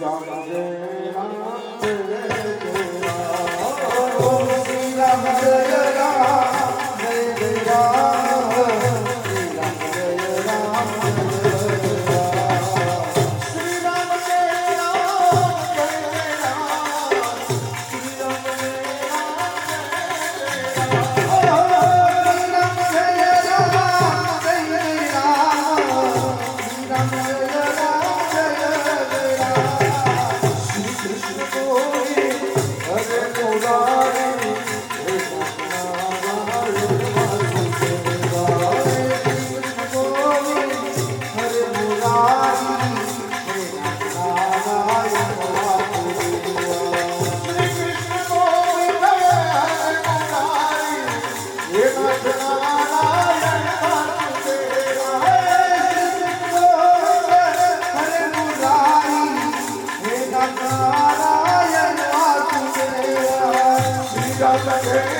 Baba. my head.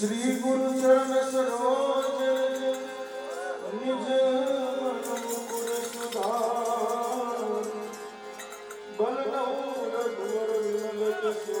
Shri Guru ચરણ સરોજ નિજ ગુણ સુધાર. બલનો રઘુવર વિમલ કસો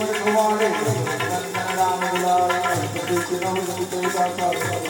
감사 합.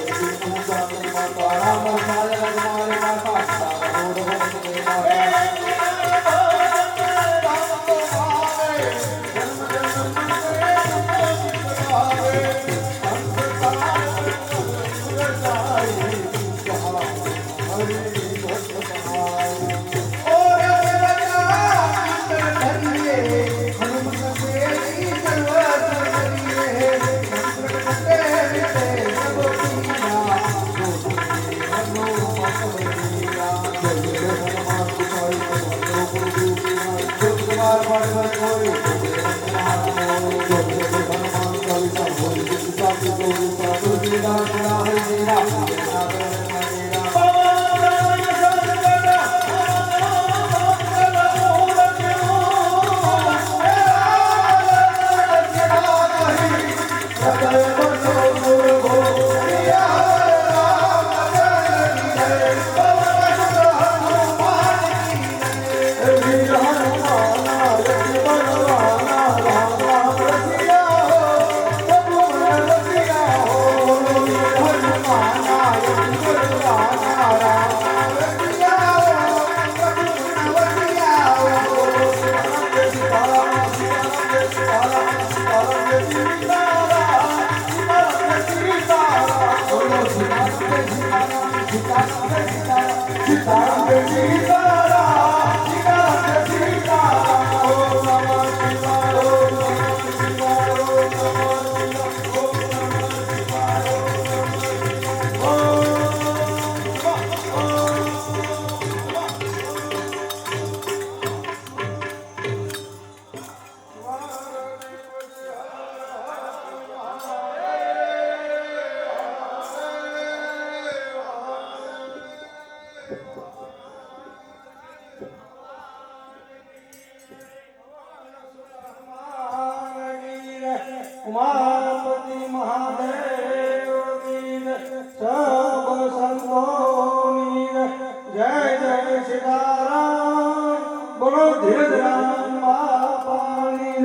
Tá perdida ઉમાપતિ મહાદેવ સબ સંતોની જય જય સીતારામ બોલો ધીરજ રામ બાપાની